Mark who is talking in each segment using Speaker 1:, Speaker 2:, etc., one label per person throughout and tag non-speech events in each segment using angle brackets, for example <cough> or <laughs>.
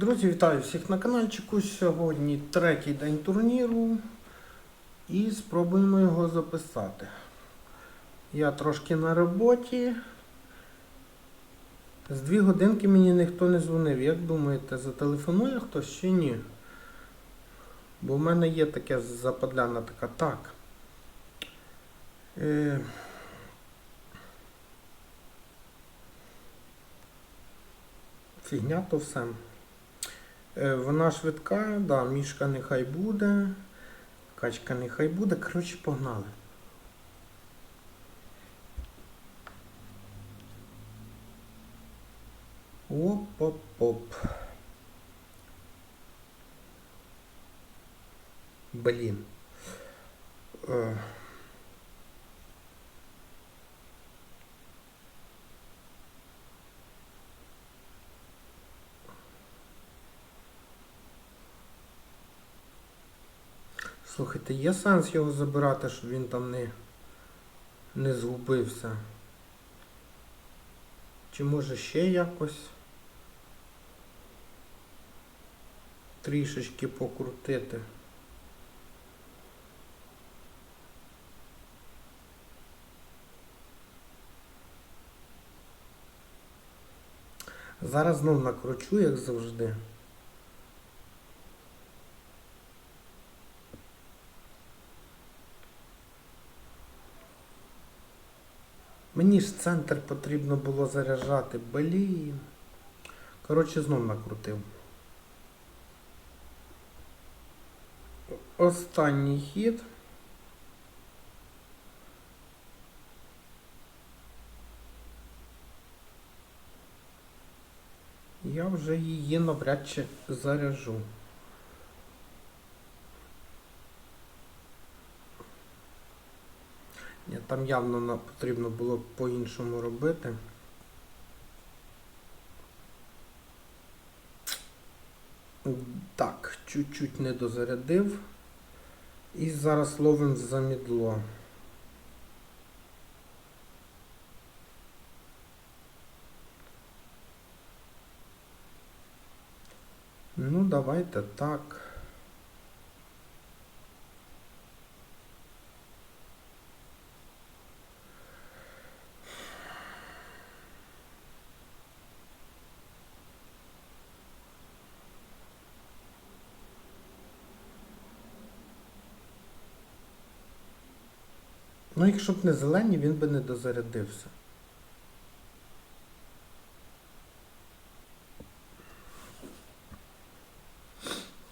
Speaker 1: Друзі, вітаю всіх на каналчику. Сьогодні третій день турніру і спробуємо його записати. Я трошки на роботі. З дві годинки мені ніхто не дзвонив. Як думаєте, зателефонує хтось чи ні? Бо в мене є таке западляна така. Так. Е... Фігня то все. Е, Вона швидка, да, мішка нехай буде. Качка нехай буде. Коротше, погнали. Оп-оп-оп. Блін. Слухайте, є сенс його забирати, щоб він там не, не згубився. Чи може ще якось трішечки покрутити? Зараз знов накручу, як завжди. Мені ж центр потрібно було заряджати. Блін. Коротше, знов накрутив. Останній хід. Я вже її навряд чи заряжу. Там явно на- потрібно було по-іншому робити. Так, чуть-чуть не дозарядив. І зараз ловим замідло. Ну, давайте так. Якщо б не зелені, він би не дозарядився.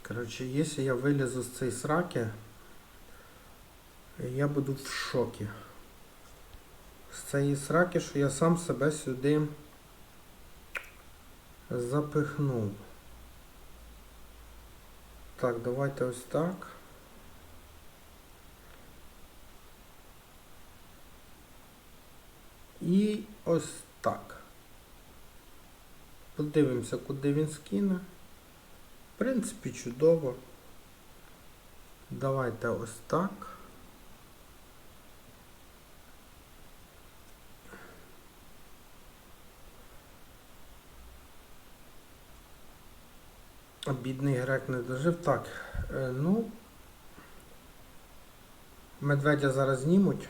Speaker 1: Коротше, якщо я вилізу з цієї сраки, я буду в шокі. З цієї сраки, що я сам себе сюди запихнув. Так, давайте ось так. І ось так. Подивимося, куди він скине. В принципі, чудово. Давайте ось так. Бідний грек не дожив. Так, е, ну. Медведя зараз знімуть.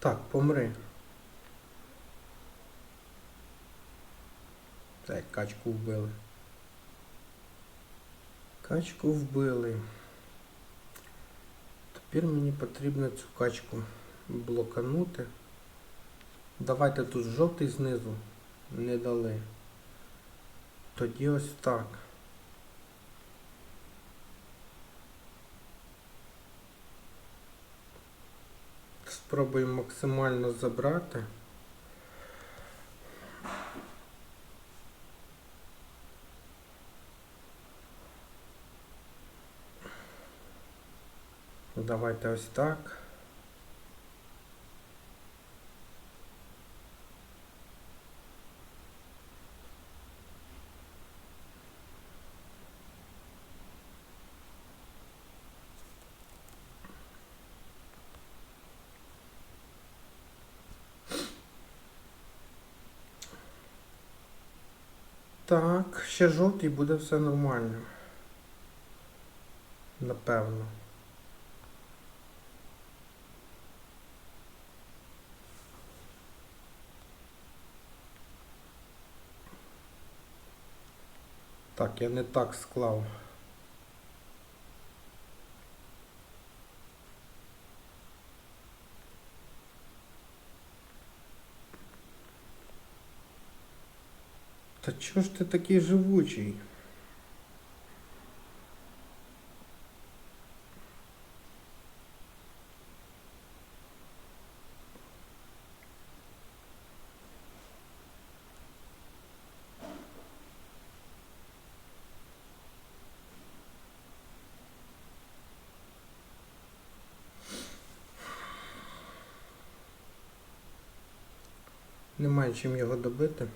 Speaker 1: Так, помри. Так, качку вбили. Качку вбили. Тепер мені потрібно цю качку блоканути. Давайте тут жовтий знизу не дали. Тоді ось так. Спробуємо максимально забрати. Давайте ось так. Так, ще жовтий буде все нормально. Напевно. Так, я не так склав. Та чого ж ти такий живучий? Немає чим його добити.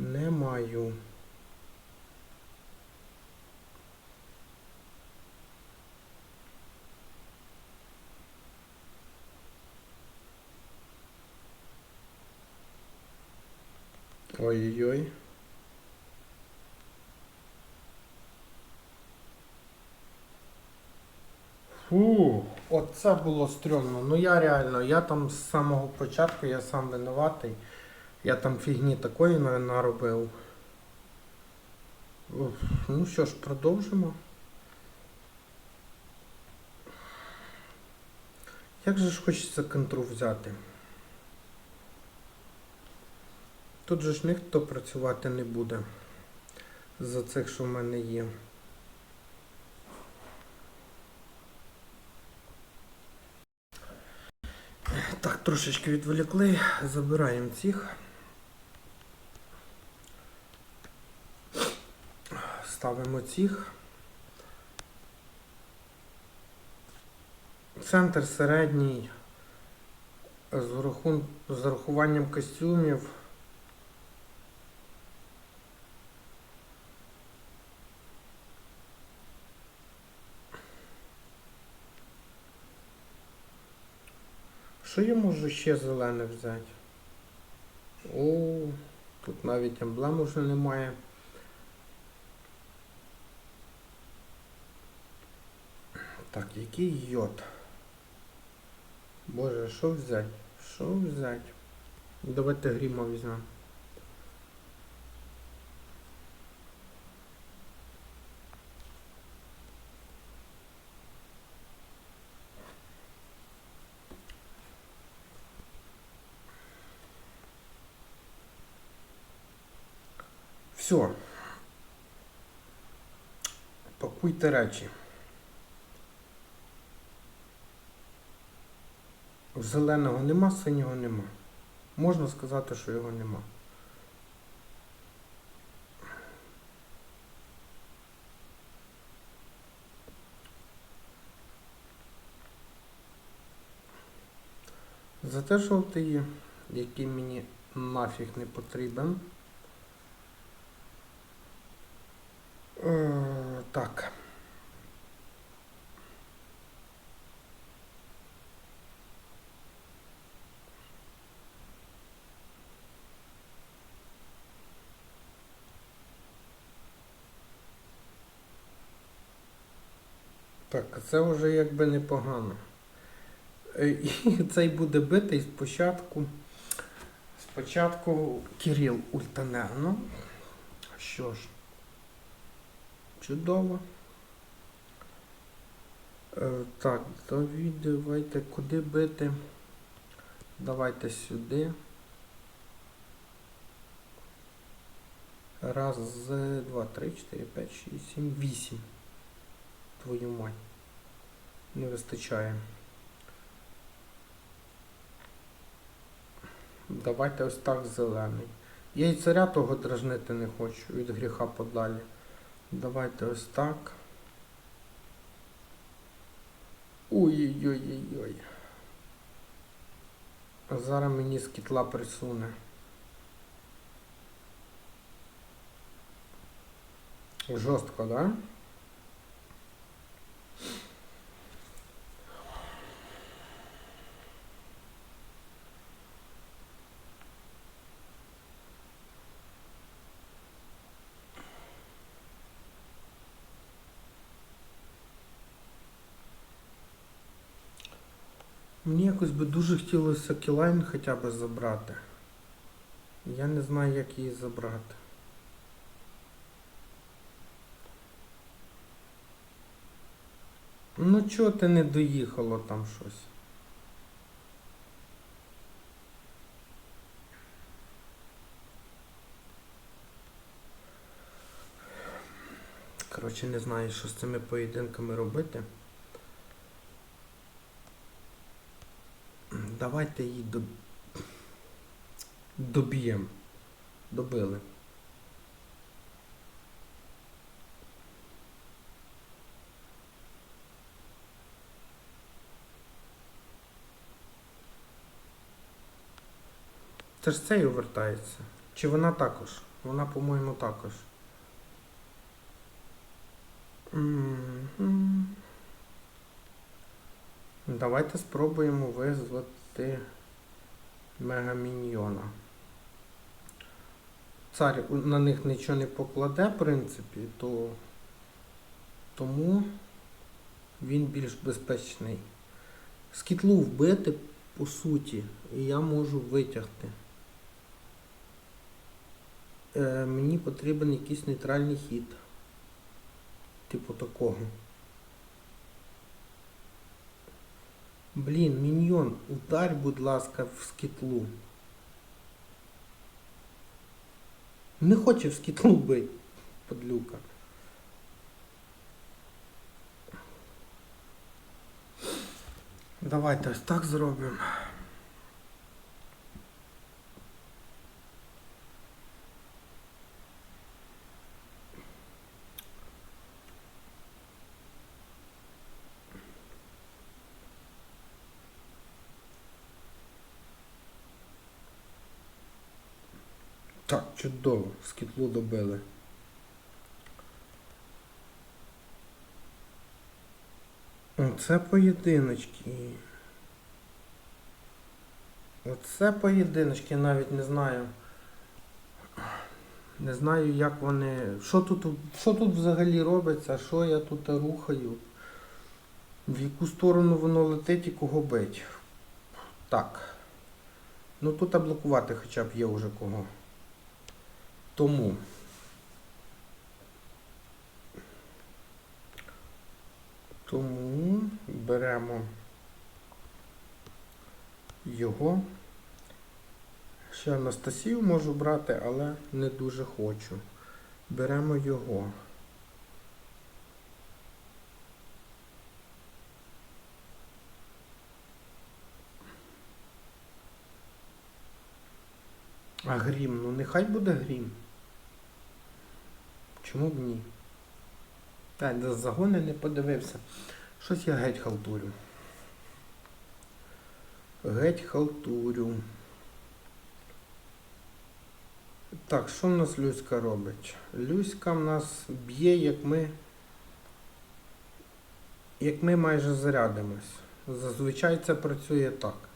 Speaker 1: Не маю. Ой-ой-ой. Фу, оце було стрьомно. Ну я реально, я там з самого початку, я сам винуватий. Я там фігні такої наробив. Ну що ж, продовжимо. Як же ж хочеться контру взяти? Тут же ж ніхто працювати не буде за цих, що в мене є. Так, трошечки відволікли, забираємо цих. Ставимо цих. Центр середній з, урахун... з урахуванням костюмів. Що я можу ще зелене взяти? О, тут навіть емблем уже немає. Так, який йод? Боже, що взяти? Що взяти? Давайте гріма візьмемо. Все. Пакуйте речі. Зеленого нема, синього нема. Можна сказати, що його нема. Зате жовтий, який мені нафіг не потрібен. Е, так. А це вже якби непогано. Е, І <laughs> цей буде битий спочатку. Спочатку Кирил Ультанерно. Що ж, чудово. Е, Так, давайте куди бити? Давайте сюди. Раз, два, три, чотири, п'ять, шість, сім, вісім. Твою мать. Не вистачає. Давайте ось так зелений. Я і царя того дражнити не хочу від гріха подалі. Давайте ось так. Ой-ой-ой-ой. Зараз мені з кітла присуне. Жорстко, да? Мені якось би дуже хотілося кілайн хоча б забрати. Я не знаю, як її забрати. Ну чого ти не доїхало там щось? Коротше, не знаю, що з цими поєдинками робити. Давайте її доб... доб'ємо. Добили. Це ж цей увертається. Чи вона також? Вона, по-моєму, також. Давайте спробуємо визвати мегаміньйона. Цар на них нічого не покладе, в принципі, то тому він більш безпечний. Скітлу вбити, по суті, і я можу витягти. Е, мені потрібен якийсь нейтральний хід. Типу такого. Блін, міньйон, ударь, будь ласка, в скітлу. Не хоче в скітлу бити, подлюка. Давайте ось так зробимо. Чудово, скітлу добили. Оце поєдиночки. Оце поєдиночки, навіть не знаю. Не знаю, як вони. Що тут, що тут взагалі робиться, що я тут рухаю, в яку сторону воно летить і кого бить. Так. Ну тут блокувати хоча б є вже кого. Тому. Тому беремо його. Ще Анастасію можу брати, але не дуже хочу. Беремо його. А грім, ну нехай буде грім. Чому б ні? До загони не подивився. Щось я геть халтурю. Геть халтурю. Так, що в нас Люська робить? Люська в нас б'є, як ми. Як ми майже зарядимось. Зазвичай це працює так.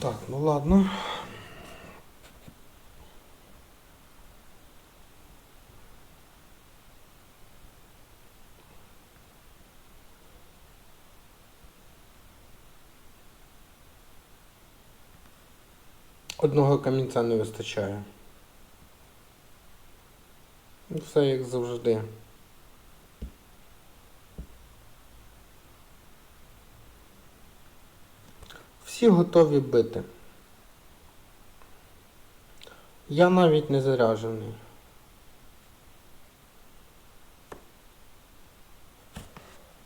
Speaker 1: Так, ну ладно. Одного камінця не вистачає. Ну, все як завжди. Всі готові бити. Я навіть не заряджений.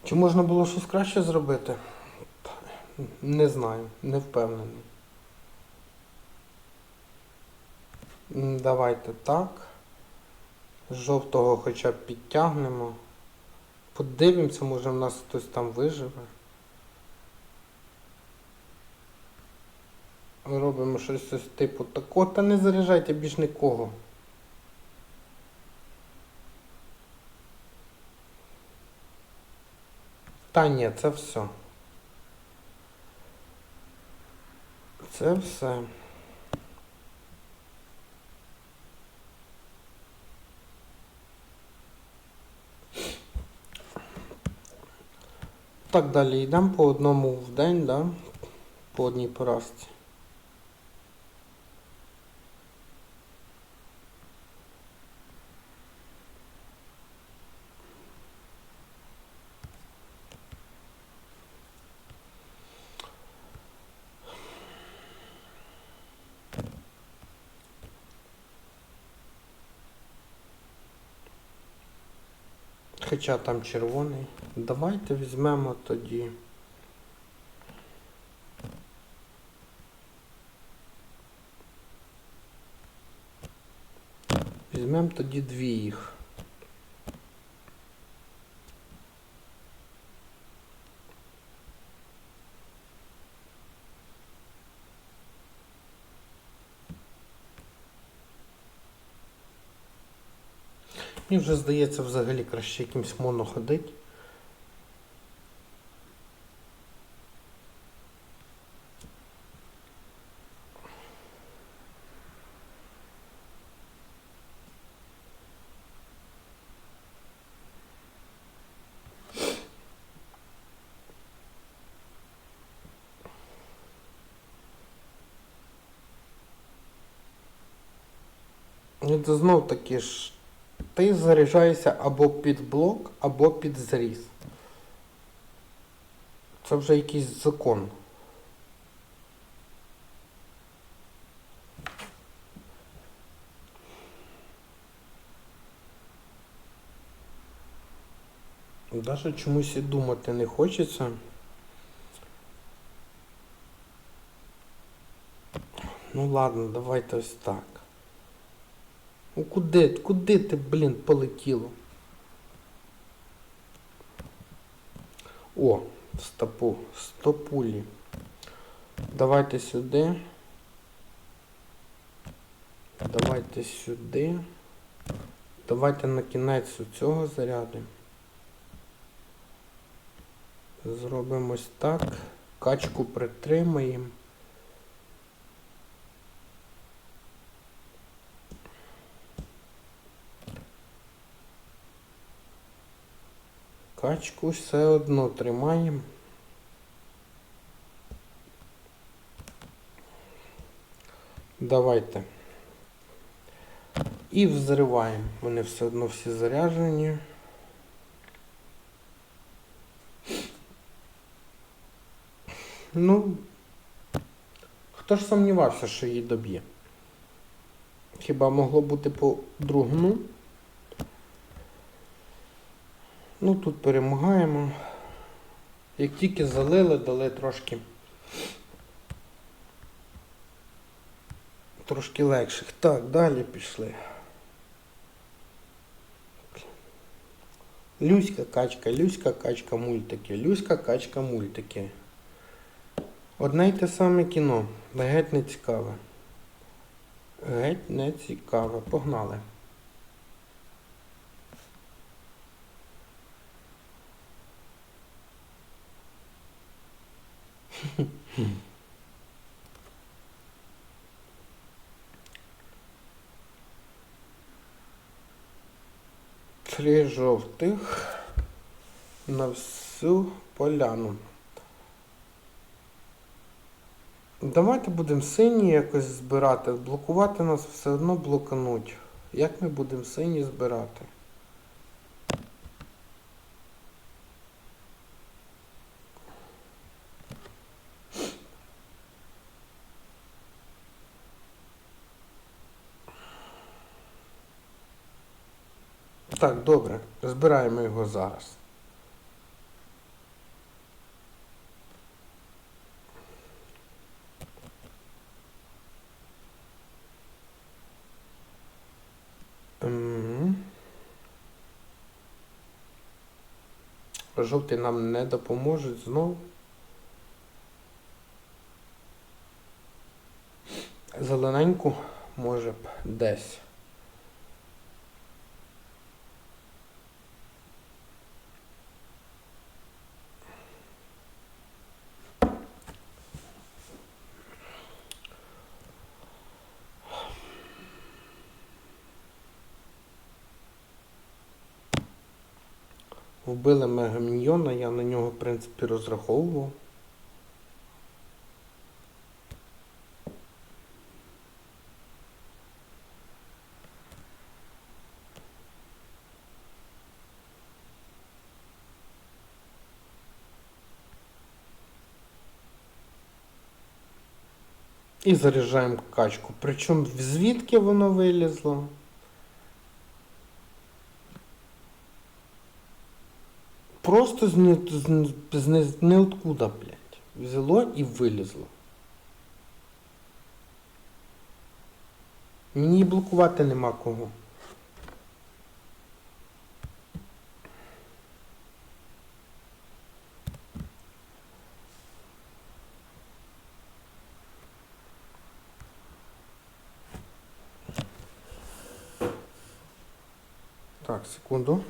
Speaker 1: Чи можна було щось краще зробити? Не знаю, не впевнений. Давайте так. Жовтого хоча б підтягнемо. Подивимося, може в нас хтось там виживе. Робимо щось ось типу такого, та не заряджайте більш нікого. Та ні, це все. Це все. Так, далі йдемо по одному в день, да? По одній поразці. Хоча там червоний. Давайте візьмемо тоді. Візьмемо тоді дві їх. Мені вже здається взагалі краще якимсь моно ходить. Це знов таки ж ти заряджаєшся або під блок, або під зріз. Це вже якийсь закон. Даже чомусь і думати не хочеться. Ну ладно, давайте ось так. Ну куди, куди ти, блін, полетіло? О, стопу, стопулі. Давайте сюди. Давайте сюди. Давайте на кінець цього заряду. Зробимо ось так. Качку притримаємо. Качку все одно тримаємо. Давайте. І взриваємо. Вони все одно всі заряджені. Ну, хто ж сумнівався, що її доб'є? Хіба могло бути по-другому? Ну, тут перемагаємо. Як тільки залили, дали трошки трошки легших. Так, далі пішли. Люська качка, Люська качка мультики, Люська качка мультики. Одне й те саме кіно. Геть не цікаве. Геть не цікаве. Погнали. <laughs> Три жовтих на всю поляну. Давайте будемо сині якось збирати. Блокувати нас все одно блокануть. Як ми будемо сині збирати? Так, добре, збираємо його зараз. Жовтий нам не допоможе знов. Зелененьку може б десь. Вбили мегаміньйона, я на нього, в принципі, розраховував. І заряджаємо качку. Причому звідки воно вилізло? Просто з, ні, з, не- з ниоткуда, блядь. Взяло і вилізло. Мені блокувати нема кого. Так, секунду.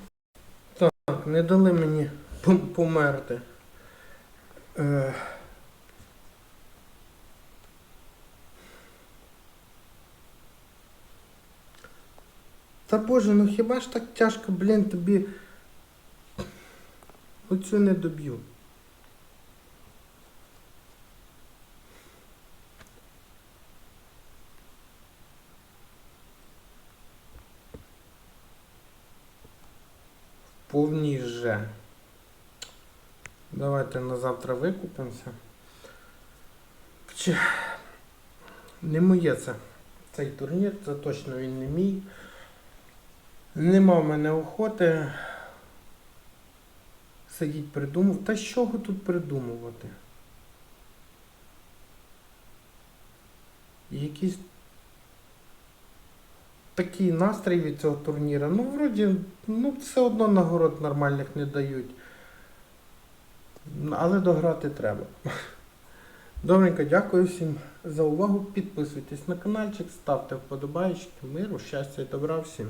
Speaker 1: Не дали мені померти. Е... Та боже, ну хіба ж так тяжко, блін, тобі оцю не доб'ю. Же. Давайте на завтра викупимося. Чи... Не моє це. Цей турнір, це точно він не мій. Нема в мене охоти. Сидіть придумав. Та з чого тут придумувати? Якийсь такий настрій від цього турніра. Ну, вроді, ну, все одно нагород нормальних не дають. Але дограти треба. Добренько, дякую всім за увагу. Підписуйтесь на каналчик, ставте вподобайки. Миру, щастя і добра всім.